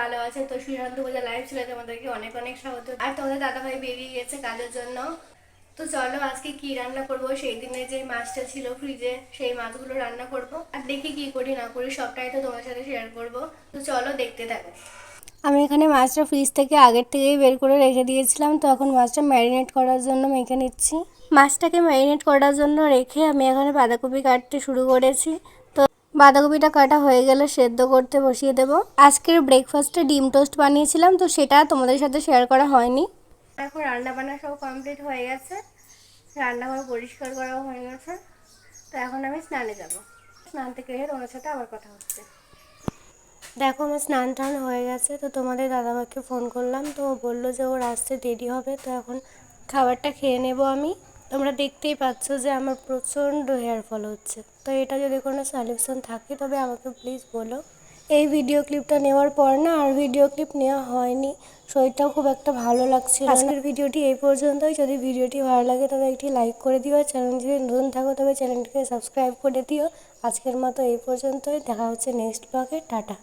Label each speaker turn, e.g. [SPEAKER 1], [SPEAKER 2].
[SPEAKER 1] ভালো আছে। তো শ্রীকান্ত পূজা লাইভ ছিল তোমাদেরকে অনেক অনেক স্বাগত। আর তোমাদের দাদাভাই বেরিয়ে গেছে কাজের জন্য। তো চলো আজকে কি রান্না করব? সেই দিনে যে মাছটা ছিল ফ্রিজে সেই মাছগুলো রান্না করব। আর দেখি কি করি না করি সবটাই তো তোমার সাথে শেয়ার করব। তো চলো দেখতে থাকো। আমি এখানে মাছটা ফ্রিজ থেকে আগের থেকেই বের করে রেখে দিয়েছিলাম। তো এখন মাছটা ম্যারিনেট করার জন্য মেখে নিচ্ছি। মাছটাকে ম্যারিনেট করার জন্য রেখে আমি এখানে বাঁধাকপি কাটতে শুরু করেছি। বাঁধাকপিটা কাটা হয়ে গেলে সেদ্ধ করতে বসিয়ে দেব। আজকের ব্রেকফাস্টে ডিম টোস্ট বানিয়েছিলাম, তো সেটা তোমাদের সাথে শেয়ার করা হয়নি। এখন রান্না বান্না সব কমপ্লিট হয়ে গেছে। রান্নাঘর পরিষ্কার করাও হয়ে গেছে। তো এখন আমি স্নানে যাব। স্নান থেকে এসে তোমার সাথে আবার কথা হচ্ছে। দেখো আমার স্নান টান হয়ে গেছে, তো তোমাদের দাদাভাইকে ফোন করলাম, তো বলল যে ওর আসতে দেরি হবে, তো এখন খাবারটা খেয়ে নেব আমি। তোমরা দেখতেই পাচ্ছ যে আমার প্রচণ্ড হেয়ার ফল হচ্ছে। তো এটা যদি কোনো সলিউশন থাকে, তবে আমাকে প্লিজ বলো। এই ভিডিও ক্লিপটা নেওয়ার পর না আর ভিডিও ক্লিপ নেওয়া হয়নি। শরীরটাও খুব একটা ভালো লাগছিল না। আজকের ভিডিওটি এই পর্যন্তই। যদি ভিডিওটি ভালো লাগে, তবে একটি লাইক করে দিও। চ্যানেল যদি নতুন থাকো, তবে চ্যানেলটিকে সাবস্ক্রাইব করে দিও। আজকের মতো এই পর্যন্তই। দেখা হচ্ছে নেক্সট ব্লগে টাটা।